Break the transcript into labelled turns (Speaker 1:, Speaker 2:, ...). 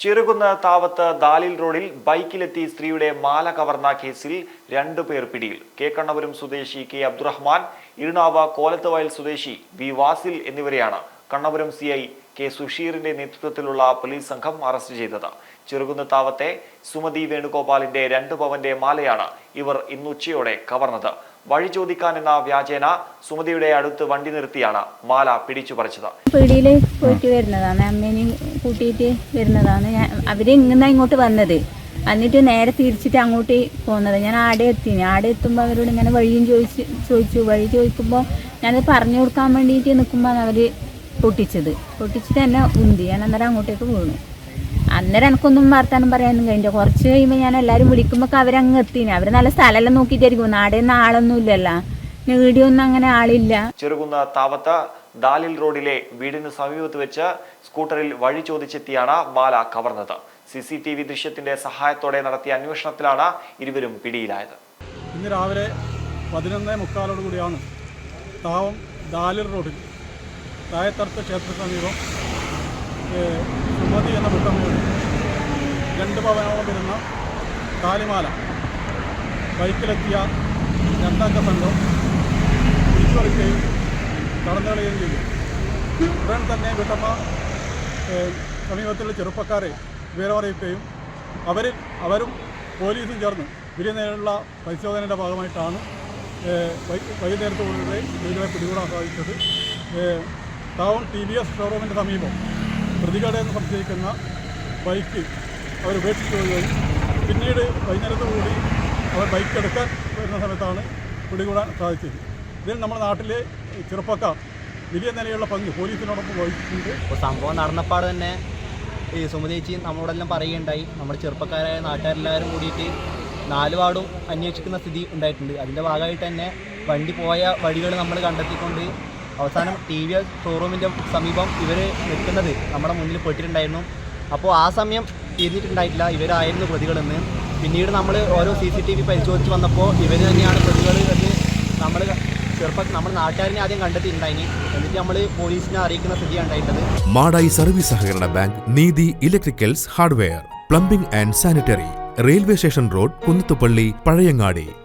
Speaker 1: ചെറുകുന്ന് താവത്ത് ദാലിൽ റോഡിൽ ബൈക്കിലെത്തി സ്ത്രീയുടെ മാല കവർന്ന കേസിൽ രണ്ടു പേർ പിടിയിൽ. കേക്കണ്ണപുരം സ്വദേശി കെ അബ്ദുറഹ്മാൻ ഇരുണാവ കോലത്തുവയൽ സ്വദേശി വി വാസിൽ എന്നിവരെയാണ് കണ്ണപുരം സി ഐ കെ സുഷീറിന്റെ നേതൃത്വത്തിലുള്ള പോലീസ് സംഘം അറസ്റ്റ് ചെയ്തത്. ചെറുകുന്ന് താവത്തെ സുമതി വേണുഗോപാലിന്റെ രണ്ട് പവന്റെ മാലയാണ് ഇവർ ഇന്നുച്ചയോടെ കവർന്നത്. വഴി ചോദിക്കാൻ എന്ന വ്യാജേന സുമതിയുടെ അടുത്ത് വണ്ടി നിർത്തിയാണ് മാല പിടിച്ചു പറിച്ചത്.
Speaker 2: പീടിയിൽ പോയിട്ട് വരുന്നതാണ്. അമ്മേനെയും കൂട്ടിയിട്ട് വരുന്നതാണ്. അവർ ഇങ്ങനെ ഇങ്ങോട്ട് വന്നത്. എന്നിട്ട് നേരെ തിരിച്ചിട്ട് അങ്ങോട്ട് പോകുന്നത് ഞാൻ ആടെ എത്തിന് ആടെ എത്തുമ്പോൾ അവരോട് ഇങ്ങനെ വഴിയും ചോദിച്ച് ചോദിച്ചു. വഴി ചോദിക്കുമ്പോൾ ഞാനത് പറഞ്ഞു കൊടുക്കാൻ വേണ്ടിയിട്ട് നിൽക്കുമ്പോൾ അവർ പൊട്ടിച്ചത്. പൊട്ടിച്ചിട്ട് എന്നെ ഉന്തി. ഞാൻ അന്നേരം അങ്ങോട്ടേക്ക് വീണു. അന്നേരം എനിക്കൊന്നും വർത്താനം പറയാനും കഴിഞ്ഞില്ല. കുറച്ച് കഴിയുമ്പോൾ ഞാൻ എല്ലാവരും വിളിക്കുമ്പോൾ അവരങ്ങ് എത്തിന്. അവർ നല്ല സ്ഥലമെല്ലാം നോക്കിയിട്ടായിരിക്കും. നാടെ നിന്ന് ആളൊന്നും ഇല്ലല്ലോ. വീഡിയോ ഒന്നും അങ്ങനെ ആളില്ല.
Speaker 1: ചെറുകുന്ന താവത്ത് ദാലിൽ റോഡിലെ വീടിന് സമീപത്ത് വെച്ച് സ്കൂട്ടറിൽ വഴി ചോദിച്ചെത്തിയാണ് ബാല കവർന്നത്. സി സി ടി വി ദൃശ്യത്തിന്റെ സഹായത്തോടെ നടത്തിയ അന്വേഷണത്തിലാണ് ഇരുവരും പിടിയിലായത്.
Speaker 3: ഇന്ന് രാവിലെ പതിനൊന്നേ മുക്കാലോട് കൂടിയാണ് താവം ദാലിൽ റോഡിൽ തായത്തർത്ത ക്ഷേത്ര സമീപം സുമതി എന്ന മുട്ടമ്മയോട് രണ്ട് പവനോളം വരുന്ന കാലിമാല ബൈക്കിലെത്തിയ രണ്ടംഗ സംഘം പിടിച്ചുപറിക്കുകയും കടന്നു കളയുകയും ചെയ്തു. ഉടൻ തന്നെ വീട്ടമ്മ സമീപത്തുള്ള ചെറുപ്പക്കാരെ വിവരമറിയിക്കുകയും അവരിൽ അവരും പോലീസും ചേർന്ന് വലിയ നേരിലുള്ള പരിശോധനയുടെ ഭാഗമായിട്ടാണ് വൈകുന്നേരത്തോടെ ഇവരെ പിടികൂടാൻ സാധിച്ചത്. ടൗൺ ടി വി എസ് ഷോറൂമിന്റെ സമീപം പ്രതികടയെന്ന് സംശയിക്കുന്ന ബൈക്ക് അവർ ഉപേക്ഷിച്ചു പോവുകയും പിന്നീട് വൈകുന്നേരത്തോടുകൂടി അവർ ബൈക്ക് എടുക്കാൻ വരുന്ന സമയത്താണ് പിടികൂടാൻ സാധിച്ചത്. ഇതിൽ നമ്മുടെ നാട്ടിലെ ചെറുപ്പക്കാർ വലിയ നിലയുള്ള പങ്ക് പോലീസിനോടൊപ്പം വഹിച്ചിട്ടുണ്ട്.
Speaker 4: ഇപ്പോൾ സംഭവം നടന്നപ്പാട് തന്നെ ഈ സുമതേച്ചി നമ്മളോടെല്ലാം പറയുകയുണ്ടായി. നമ്മുടെ ചെറുപ്പക്കാരായ നാട്ടുകാരെല്ലാവരും കൂടിയിട്ട് നാലുപാടും അന്വേഷിക്കുന്ന സ്ഥിതി ഉണ്ടായിട്ടുണ്ട്. അതിന്റെ ഭാഗമായിട്ട് തന്നെ വണ്ടി പോയ വഴികൾ നമ്മൾ കണ്ടെത്തിക്കൊണ്ട് അവസാനം ടി വി ഷോറൂമിന്റെ സമീപം ഇവർ നിൽക്കുന്നത് നമ്മുടെ മുന്നിൽ പെട്ടിട്ടുണ്ടായിരുന്നു. അപ്പോൾ ആ സമയം തിരിഞ്ഞിട്ടുണ്ടായിട്ടില്ല ഇവരായിരുന്നു പ്രതികളെന്ന്. പിന്നീട് നമ്മൾ ഓരോ സി സി ടി വി പരിശോധിച്ച് വന്നപ്പോൾ ഇവർ തന്നെയാണ് പ്രതികൾ എന്ന് നമ്മൾ ചെറുപ്പം നമ്മൾ നാട്ടുകാരനെ ആദ്യം കണ്ടെത്തിയിട്ടുണ്ടായിനി. എന്നിട്ട് നമ്മൾ പോലീസിനെ അറിയിക്കുന്ന സ്ഥിതിയാണ് ഉണ്ടായിട്ടുള്ളത്.
Speaker 5: മാടായി സർവീസ് സഹകരണ bank Neethi electricals hardware plumbing and sanitary railway station road Kunnathupally Pazhayangadi.